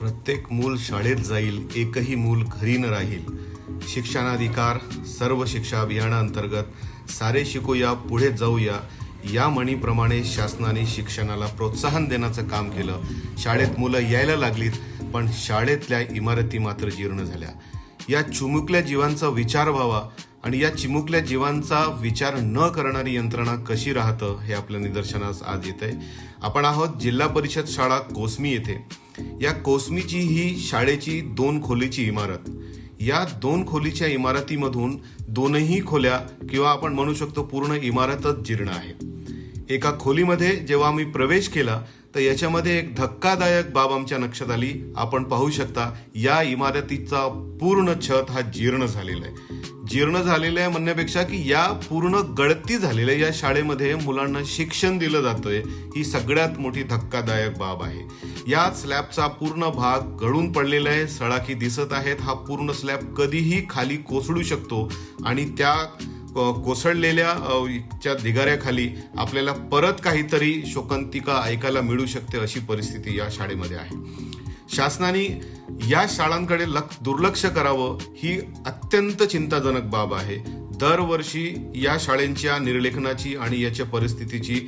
प्रत्येक मूल शाळेत जाईल एकही मूल घरी न राहील. शिक्षणाधिकार सर्व शिक्षा अभियानाअंतर्गत सारे शिकूया पुढे जाऊया. या म्हणीप्रमाणे शासनाने शिक्षणाला प्रोत्साहन देण्याचं काम केलं. शाळेत मुलं यायला लागलीत पण शाळेतल्या इमारती मात्र जीर्ण झाल्या. या चुमुकल्या जीवांचा विचार व्हावा आणि या चिमुकल्या जीवांचा विचार न करणारी यंत्रणा कशी राहतं हे आपल्या निदर्शनास आज येत आहे आपण आहोत जिल्हा परिषद शाळा कोसमी येथे. या कोसमीची ही शाळेची दोन खोलीची इमारत. या दोन खोलीच्या इमारतीमधून दोनही खोल्या किंवा आपण म्हणू शकतो पूर्ण इमारतच जीर्ण आहे. एका खोलीमध्ये जेव्हा आम्ही प्रवेश केला तर याच्यामध्ये एक धक्कादायक बाब आमच्या लक्षात आली. आपण पाहू शकता या इमारतीचा पूर्ण छत हा जीर्ण झालेला आहे. जीर्ण झालेलं आहे म्हणण्यापेक्षा की या पूर्ण गळती झालेल्या या शाळेमध्ये मुलांना शिक्षण दिलं जातंय ही सगळ्यात मोठी धक्कादायक बाब आहे. या स्लॅबचा पूर्ण भाग गळून पडलेला आहे सळाखी दिसत आहेत हा पूर्ण स्लॅब कधीही खाली कोसळू शकतो आणि त्या कोसळलेल्या च्या ढिगाऱ्याखाली आपल्याला परत काहीतरी शोकांतिका ऐकायला मिळू शकते अशी परिस्थिती या शाळेमध्ये आहे. शासनाने या शाळांकडे लक्ष दुर्लक्ष करावं ही अत्यंत चिंताजनक बाब आहे. दरवर्षी या शाळेंच्या निर्लेखनाची आणि याच्या परिस्थितीची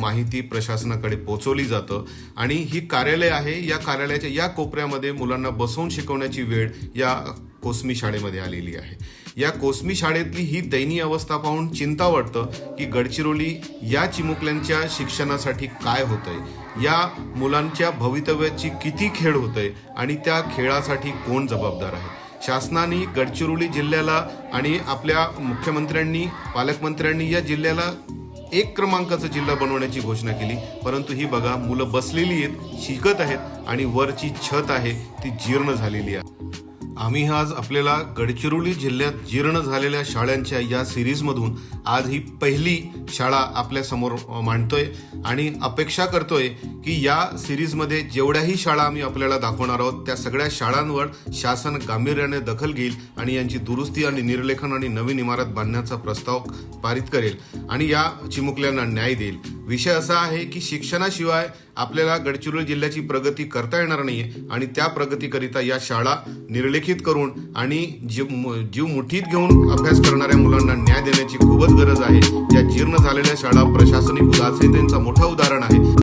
माहिती प्रशासनाकडे पोचवली जातं. आणि ही कार्यालय आहे या कार्यालयाच्या या कोपऱ्यामध्ये मुलांना बसवून शिकवण्याची वेळ या कोसमी शाळेमध्ये आलेली आहे. या कोसमी शाळेतली ही दयनीय अवस्था पाहून चिंता वाटतं की गडचिरोली या चिमुकल्यांच्या शिक्षणासाठी काय होतंय? या मुलांच्या भवितव्याची किती खेळ होतंय आणि त्या खेळासाठी कोण जबाबदार आहे? शासनाने गडचिरोली जिल्ह्याला आणि आपल्या मुख्यमंत्र्यांनी पालकमंत्र्यांनी या जिल्ह्याला एक क्रमांकाचा जिल्हा बनवण्याची घोषणा केली. परंतु ही बघा मुलं बसलेली आहेत शिकत आहेत आणि वरची छत आहे ती जीर्ण झालेली आहे. आम्ही आज आपल्याला गडचिरोली जिल्ह्यात जीर्ण झालेल्या शाळांच्या या सिरीजमधून आज ही पहिली शाळा आपल्यासमोर मांडतोय आणि अपेक्षा करतोय की या सिरीजमध्ये जेवढ्याही शाळा आम्ही आपल्याला दाखवणार आहोत त्या सगळ्या शाळांवर शासन गांभीर्याने दखल घेईल आणि यांची दुरुस्ती आणि निर्लेखन आणि नवीन इमारत बांधण्याचा प्रस्ताव पारित करेल आणि या चिमुकल्यांना न्याय देईल. विषय असा आहे की शिक्षणाशिवाय आपल्याला गडचिरोली जिल्ह्याची प्रगती करता येणार नाहीये आणि त्या प्रगतीकरिता या शाळा निर्लेखित करून आणि जीव जीव मुठीत घेऊन अभ्यास करणाऱ्या मुलांना न्याय देण्याची खूपच गरज आहे. या जीर्ण झालेल्या शाळा प्रशासनिक उदासीनतेचं मोठं उदाहरण आहे.